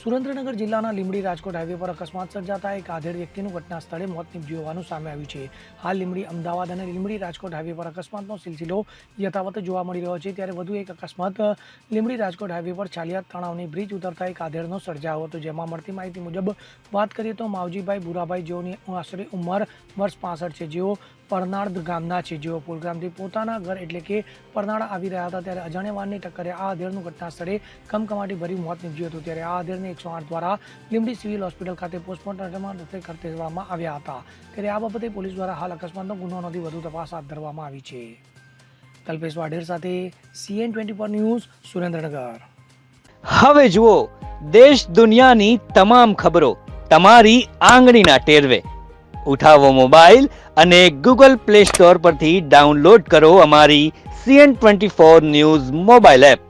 સુરેન્દ્રનગર જિલ્લાના લીંબડી રાજકોટ હાઈવે પર અકસ્માત સર્જાતા એક આધેડ વ્યક્તિનું ઘટના સ્થળે મોત નીપજ્યું હોવાનું સામે આવ્યું છે. હાલ લીંબડી, અમદાવાદ અને લીંબડી રાજકોટ હાઈવે પર અકસ્માતનો સિલસિલો યથાવત જોવા મળી રહ્યો છે. ત્યારે વધુ એક અકસ્માત લીંબડી રાજકોટ હાઈવે પર ચાલિયા તણાવની બ્રિજ ઉતરતા એક આધેડનો સર્જાયો હતો. જેમાં મળતી માહિતી મુજબ, વાત કરીએ તો માવજીભાઈ ભુરાભાઈ જેઓની આશરે ઉંમર વર્ષ પાસઠ છે. જેઓ પરનાળ ગામના છે. જેઓ પુલગામથી પોતાના ઘર એટલે કે પરનાળા આવી રહ્યા હતા. ત્યારે અજાણ્યા વાહનની ટક્કરે આ આધેડનું ઘટના સ્થળે કમકમાટી ભર્યું મોત નીપજ્યું હતું. ત્યારે આ આધેડને એકસો આઠ દ્વારા લીંબડી સિવિલ હોસ્પિટલ ખાતે પોસ્ટમોર્ટમમાં કરતી ખસેડવામાં આવ્યા હતા. ત્યારે આ બાબતે પોલીસ દ્વારા હાલ અકસ્માતનો ગુનો નોંધી વધુ તપાસ હાથ ધરવામાં આવી છે. કલ્પેશ વાઢેર સાથે CN twenty four news, Surendranagar. હવે જુઓ, દેશ દુનિયાની તમામ ખબરો તમારી આંગળીના ટેરવે. ઉઠાવો મોબાઈલ અને ગૂગલ પ્લે સ્ટોર પરથી ડાઉનલોડ કરો અમારી CN twenty four news mobile app.